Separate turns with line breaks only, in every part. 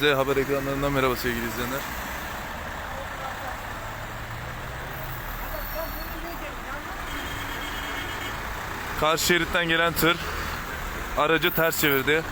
Z Haber ekranlarından merhaba sevgili izleyenler. Karşı şeritten gelen tır aracı ters çevirdi.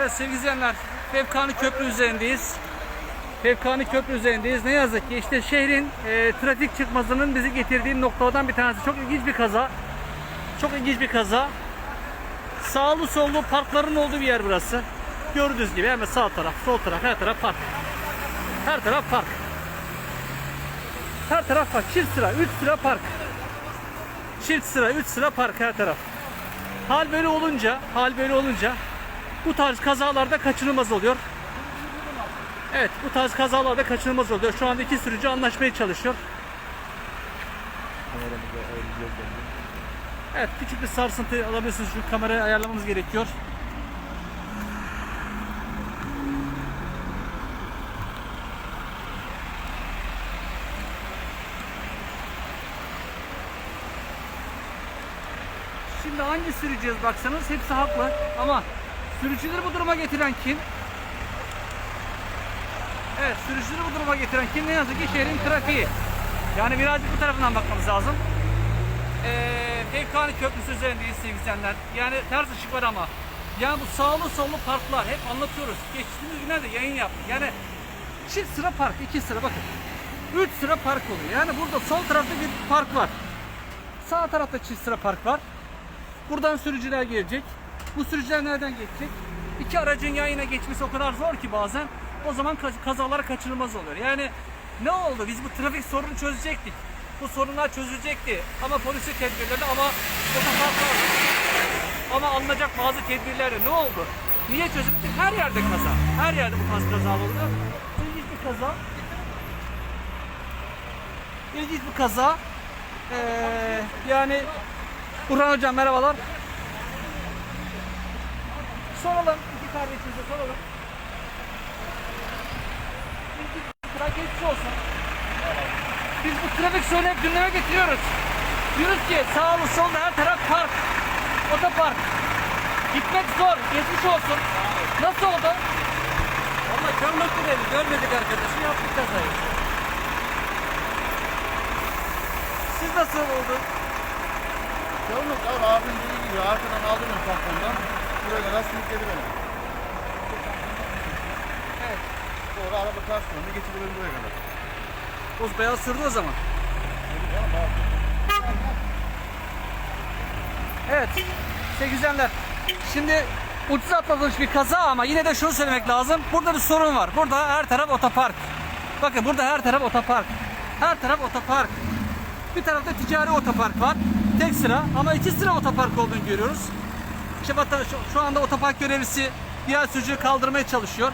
Evet sevgili izleyenler, Fevkani Köprü üzerindeyiz. Fevkani Köprü üzerindeyiz. Ne yazık ki işte şehrin e, trafik çıkmazının bizi getirdiği noktadan bir tanesi. Çok ilginç bir kaza. Çok ilginç bir kaza. Sağlı sollu parkların olduğu bir yer burası. Gördüğünüz gibi hemen sağ taraf, sol taraf, her taraf park. Her taraf park. Her taraf park. Çift sıra, üç sıra park. Çift sıra, üç sıra park her taraf. Hal böyle olunca, hal böyle olunca bu tarz kazalarda kaçınılmaz oluyor. Evet bu tarz kazalarda kaçınılmaz oluyor. Şu anda iki sürücü anlaşmaya çalışıyor. Evet küçük bir sarsıntı alabilirsiniz. Şu kamerayı ayarlamamız gerekiyor. Şimdi hangi sürücüyüz baksanız hepsi haklı ama sürücüleri bu duruma getiren kim? Evet sürücüleri bu duruma getiren kim? Ne yazık ki şehrin trafiği. Yani birazcık bu tarafından bakmamız lazım. Ee, Fevkani Köprüsü üzerindeyiz sevgili izleyenler. Yani ters ışık var ama. Yani bu sağlı sollu parklar hep anlatıyoruz. Geçtiğimiz günlerde yayın yaptık. Yani çift sıra park, iki sıra bakın. Üç sıra park oluyor. Yani burada sol tarafta bir park var. Sağ tarafta çift sıra park var. Buradan sürücüler gelecek. Bu sürücüler nereden geçecek? İki aracın yan yana geçmesi o kadar zor ki bazen. O zaman kaz- kazalar kaçınılmaz oluyor. Yani ne oldu? Biz bu trafik sorunu çözecektik. Bu sorunlar çözülecekti. Ama polisi tedbirleri ama otoparklar ama alınacak bazı tedbirler de ne oldu? Niye çözülmedi? Her yerde kaza. Her yerde bu tarz kaza oluyor. İlginç bir kaza. İlginç bir kaza. Ee, yani Burhan Hocam merhabalar. Soralım iki kardeşimize soralım. Trafik geçmiş olsun. Biz bu trafik sorunu hep gündeme getiriyoruz. Diyoruz ki sağlı solda her taraf park. Otopark. Gitmek zor. Geçmiş olsun. Nasıl oldu?
Ama görmek dedi. Görmedik arkadaşı yaptık kazayı.
Siz nasıl oldu?
Yalnız abi abim dediği gibi arkadan aldım ben tamponu. Buraya kadar sürükledi beni.
Evet.
Sonra araba ters döndü getirdi beni buraya kadar.
O beyaz sırdı o zaman. Evet. Sevgili izleyenler. Şimdi ucuz atlatılmış bir kaza ama yine de şunu söylemek lazım. Burada bir sorun var. Burada her taraf otopark. Bakın burada her taraf otopark. Her taraf otopark. Bir tarafta ticari otopark var. Tek sıra ama iki sıra otopark olduğunu görüyoruz. İşte vatan- şu, şu anda otopark görevlisi diğer sürücüyü kaldırmaya çalışıyor.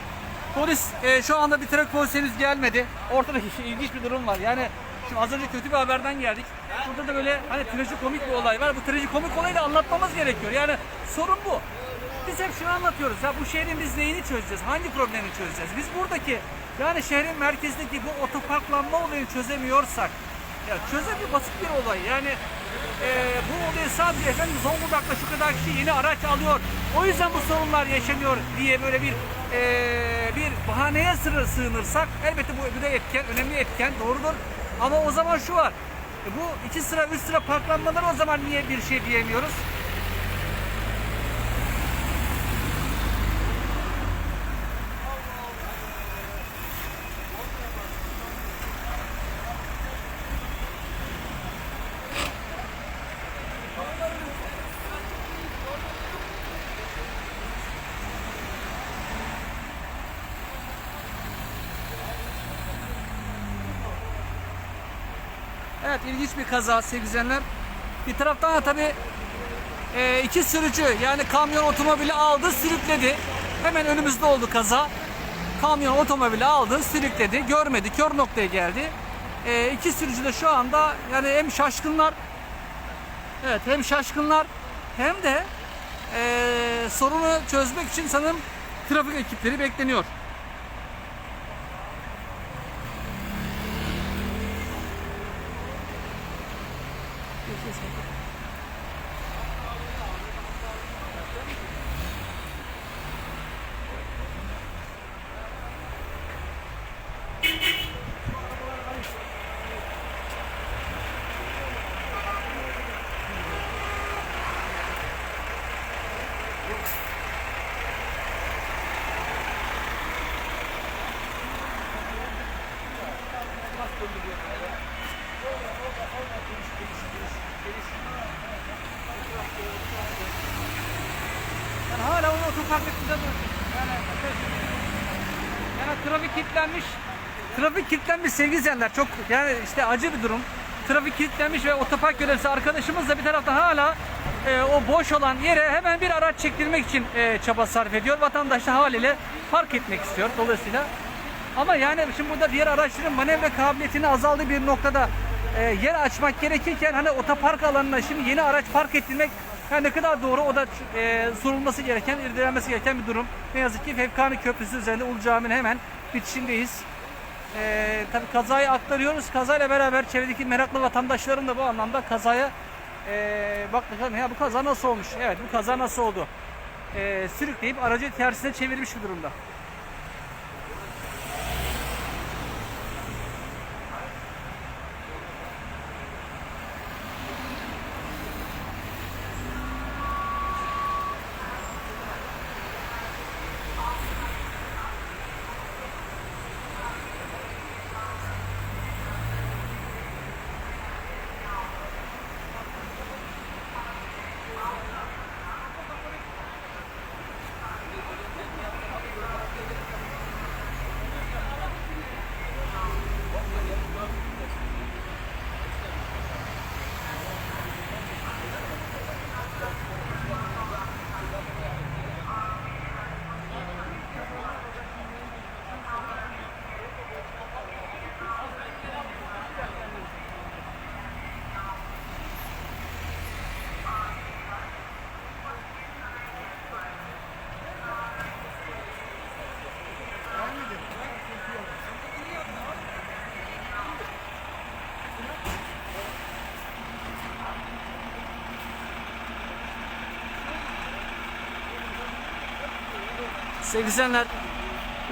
Polis e, şu anda bir trafik polisi henüz gelmedi. Ortada ilginç bir durum var. Yani şimdi az önce kötü bir haberden geldik. Burada da böyle hani trajikomik bir olay var. Bu trajikomik olayı da anlatmamız gerekiyor. Yani sorun bu. Biz hep şunu anlatıyoruz. Ya bu şehrin biz neyini çözeceğiz? Hangi problemi çözeceğiz? Biz buradaki yani şehrin merkezindeki bu otoparklanma olayını çözemiyorsak ya çözemi basit bir olay. Yani e, bu olayı sadece efendim Zonguldak'ta şu kadar kişi yeni araç alıyor. O yüzden bu sorunlar yaşanıyor diye böyle bir e, bir bahaneye sığ- sığınırsak elbette bu bir de etken, önemli etken doğrudur. Ama o zaman şu var. E bu iki sıra üç sıra parklanmaları o zaman niye bir şey diyemiyoruz? Evet ilginç bir kaza sevgili izleyenler. Bir taraftan da tabii e, iki sürücü yani kamyon otomobili aldı sürükledi. Hemen önümüzde oldu kaza. Kamyon otomobili aldı sürükledi. Görmedi kör noktaya geldi. E, iki sürücü de şu anda yani hem şaşkınlar evet hem şaşkınlar hem de e, sorunu çözmek için sanırım trafik ekipleri bekleniyor. Yani hala o otoparkta yani, yani trafik kilitlenmiş. Trafik kilitlenmiş sevgili izleyenler. Çok yani işte acı bir durum. Trafik kilitlenmiş ve otopark görevlisi arkadaşımız da bir taraftan hala e, o boş olan yere hemen bir araç çektirmek için e, çaba sarf ediyor. Vatandaş da haliyle park etmek istiyor dolayısıyla. Ama yani şimdi burada diğer araçların manevra kabiliyetini azaldığı bir noktada e, yer açmak gerekirken hani otopark alanına şimdi yeni araç park ettirmek yani ne kadar doğru o da e, sorulması gereken, irdelenmesi gereken bir durum. Ne yazık ki Fevkani Köprüsü üzerinde Ulu Cami'nin hemen bitişindeyiz. E, tabii kazayı aktarıyoruz. Kazayla beraber çevredeki meraklı vatandaşların da bu anlamda kazaya e, bak bakalım ya bu kaza nasıl olmuş? Evet bu kaza nasıl oldu? E, sürükleyip aracı tersine çevirmiş bir durumda. Sevgili izleyenler,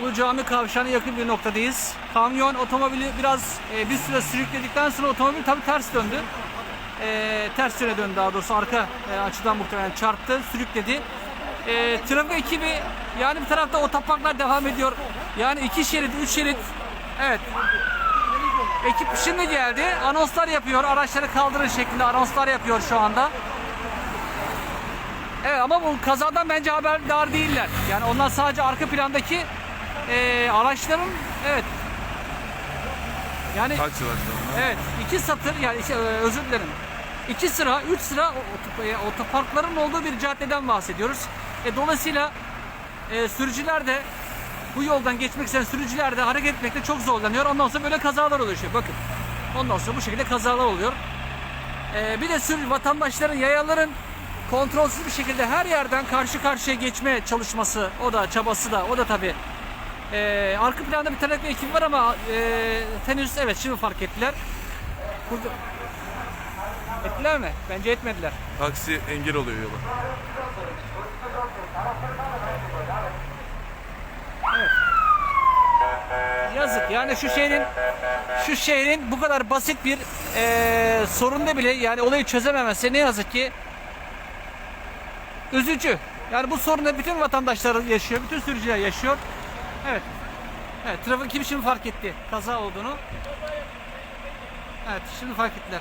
Ulu Cami kavşağına yakın bir noktadayız. Kamyon otomobili biraz e, bir süre sürükledikten sonra otomobil tabii ters döndü. E, ters yöne döndü daha doğrusu arka e, açıdan muhtemelen çarptı, sürükledi. E, trafik ekibi yani bir tarafta otoparklar devam ediyor. Yani iki şerit, üç şerit. Evet. Ekip şimdi geldi. Anonslar yapıyor. Araçları kaldırın şeklinde anonslar yapıyor şu anda. Evet ama bu kazadan bence haberdar değiller. Yani onlar sadece arka plandaki e, araçların evet yani
Taksi var
evet iki satır yani işte, e, özür dilerim. İki sıra, üç sıra e, otoparkların olduğu bir caddeden bahsediyoruz. E, dolayısıyla e, sürücüler de bu yoldan geçmek isteyen sürücüler de hareket etmekte çok zorlanıyor. Ondan sonra böyle kazalar oluşuyor. Bakın. Ondan sonra bu şekilde kazalar oluyor. Ee, bir de sürü vatandaşların, yayaların kontrolsüz bir şekilde her yerden karşı karşıya geçme çalışması, o da çabası da, o da tabi. arka planda bir trafik ekibi var ama e, henüz evet şimdi fark ettiler. Burada... Ettiler mi? Bence etmediler.
Taksi engel oluyor yola.
Yazık ya. Yani şu şehrin şu şehrin bu kadar basit bir eee sorunda bile yani olayı çözememesi ne yazık ki üzücü. Yani bu sorunu bütün vatandaşlar yaşıyor, bütün sürücüler yaşıyor. Evet. Evet, trafik kim şimdi fark etti kaza olduğunu? Evet, şimdi fark ettiler.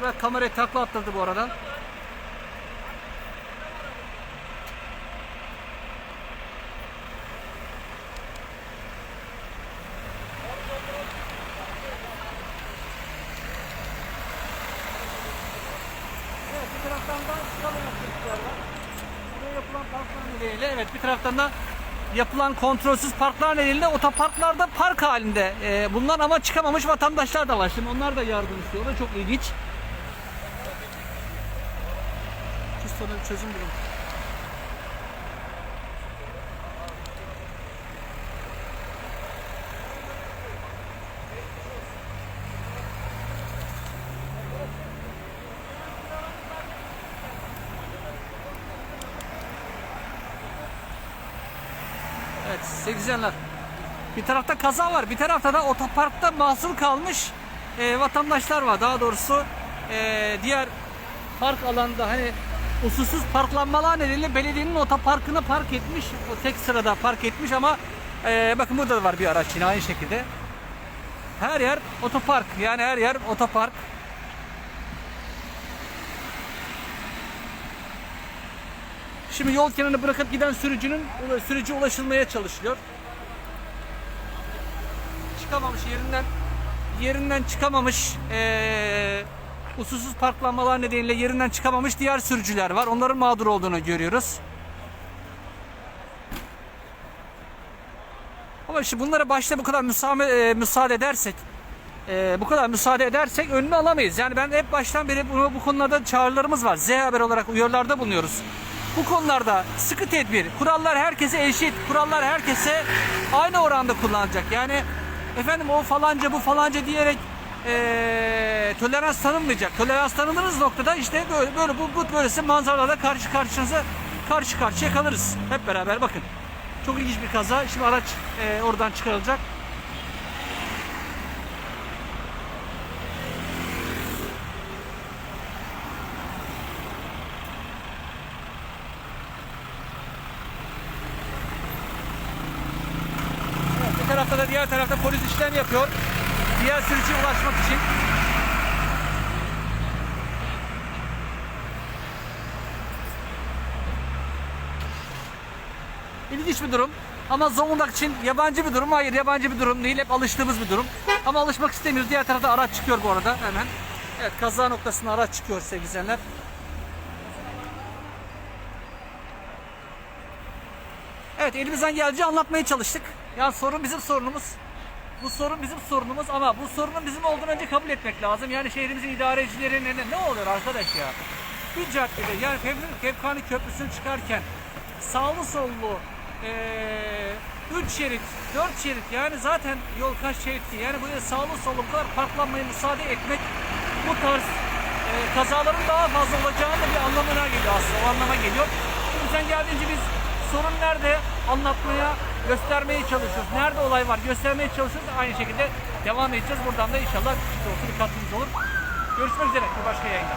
Buraya kamerayı takla attırdı bu arada. Taraftan da sıralı yaptıklar var. Buraya yapılan parklar nedeniyle, evet bir taraftan da yapılan kontrolsüz parklar nedeniyle otoparklarda park halinde e, bulunan ama çıkamamış vatandaşlar da var. Şimdi onlar da yardım istiyor. O da çok ilginç. Şu soruna bir çözüm bulun. Evet sevgili Bir tarafta kaza var, bir tarafta da otoparkta mahsur kalmış e, vatandaşlar var. Daha doğrusu e, diğer park alanında hani usulsüz parklanmalar nedeniyle belediyenin otoparkına park etmiş. O tek sırada park etmiş ama e, bakın burada da var bir araç yine aynı şekilde. Her yer otopark yani her yer otopark. Şimdi yol kenarına bırakıp giden sürücünün sürücü ulaşılmaya çalışılıyor. Çıkamamış yerinden yerinden çıkamamış eee usulsüz parklanmalar nedeniyle yerinden çıkamamış diğer sürücüler var. Onların mağdur olduğunu görüyoruz. Ama işte bunlara başta bu kadar müsaade, e, müsaade edersek e, bu kadar müsaade edersek önünü alamayız. Yani ben hep baştan beri bunu, bu konularda çağrılarımız var. Z Haber olarak uyarılarda bulunuyoruz. Bu konularda sıkı tedbir, kurallar herkese eşit, kurallar herkese aynı oranda kullanacak. Yani efendim o falanca bu falanca diyerek e, tolerans tanınmayacak. Tolerans tanınırız noktada işte böyle böyle bu, bu böylesi manzaralarda karşı karşınıza karşı karşıya kalırız. Hep beraber bakın. Çok ilginç bir kaza. Şimdi araç e, oradan çıkarılacak. Evet, diğer tarafta polis işlem yapıyor. Diğer sürücüye ulaşmak için. İlginç bir durum. Ama Zonguldak için yabancı bir durum. Hayır yabancı bir durum değil. Hep alıştığımız bir durum. Ama alışmak istemiyoruz. Diğer tarafta araç çıkıyor bu arada hemen. Evet kaza noktasına araç çıkıyor sevgili izleyenler. Evet elimizden geldiğince anlatmaya çalıştık. Yani sorun bizim sorunumuz. Bu sorun bizim sorunumuz ama bu sorunun bizim olduğunu önce kabul etmek lazım. Yani şehrimizin idarecilerinin ne, ne oluyor arkadaş ya? Bir caddede yani Fevkani Köprüsü'nü çıkarken sağlı sollu eee 3 şerit, 4 şerit yani zaten yol kaç şeritti? Yani buraya sağlı sollu bu kadar parklanmaya müsaade etmek bu tarz eee, kazaların daha fazla olacağını bir anlamına geliyor aslında. O anlama geliyor. Elimizden geldiğince biz sorun nerede anlatmaya, göstermeye çalışıyoruz. Nerede olay var göstermeye çalışıyoruz. Aynı şekilde devam edeceğiz. Buradan da inşallah de olsa bir katkımız olur. Görüşmek üzere bir başka yayında.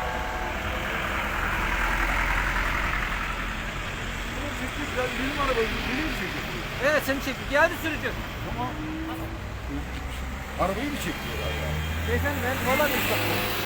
Benim arabayı benim çekiyor?
Evet seni çektik. Geldi sürücü.
Arabayı mı çekiyorlar ya?
Beyefendi ben valla bir